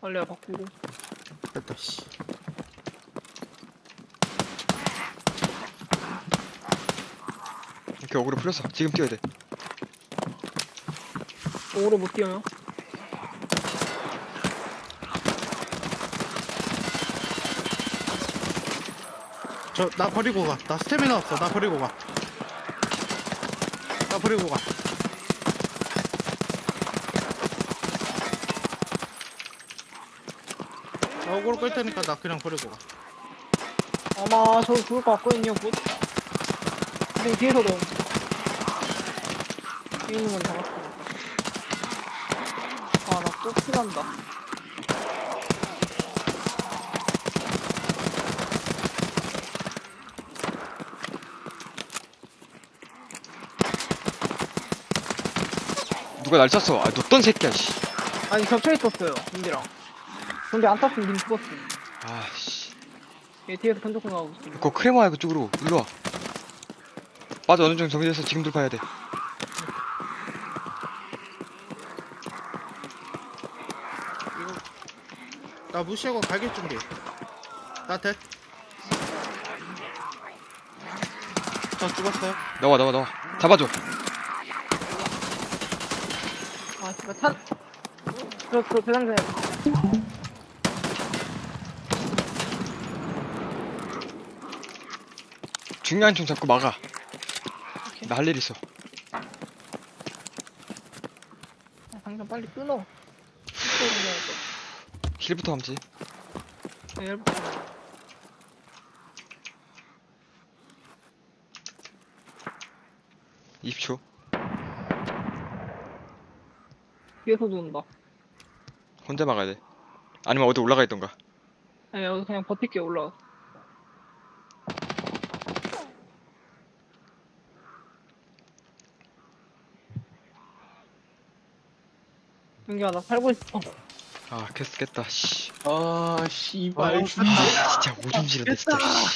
빨리 바꾸고. 됐다 씨 이렇게 어그로 풀렸어. 지금 뛰어야 돼. 오로 못 뛰어요. 저 나 버리고 가 나 스태미나 없어 나 버리고 가 나 버리고 가 나 어그로 끌 테니까 나 그냥 버리고 가 아마 저 죽을 것 같거든요, 곧. 근데 뒤에서도. 뒤에 있는 건 잡았어. 아, 나또 피난다. 누가 날 쐈어. 아, 너떤 새끼야, 씨. 아니, 겹쳐 있었어요, 근데랑. 근데 안 탔으면 님 죽었음. 아, 씨. 얘 뒤에서 편적고 나오고 있어. 그거 크레마야, 그쪽으로. 일로 와. 빠져, 어느 정도 정리돼서 지금 돌파해야 돼. 나 무시하고 갈길 준비 나 돼. 저 죽었어요 나와, 나와, 나와. 잡아줘. 아, 진짜 탄. 저, 저, 대장장 중요한 총 잡고 막아. 나 할 일 있어. 아, 당장 빨리 끊어. 힐 힐부터. 네, 헬부터. 20초. 뒤에서도 온다. 혼자 막아야 돼. 아니면 어디 올라가 있던가. 아니, 여기 그냥 버틸게 올라와. 민규야, 나 살고 있어. 아, 캐스 깼다, 씨. 아 씨발 아, 진짜 오줌 지르네, 진짜. 씨.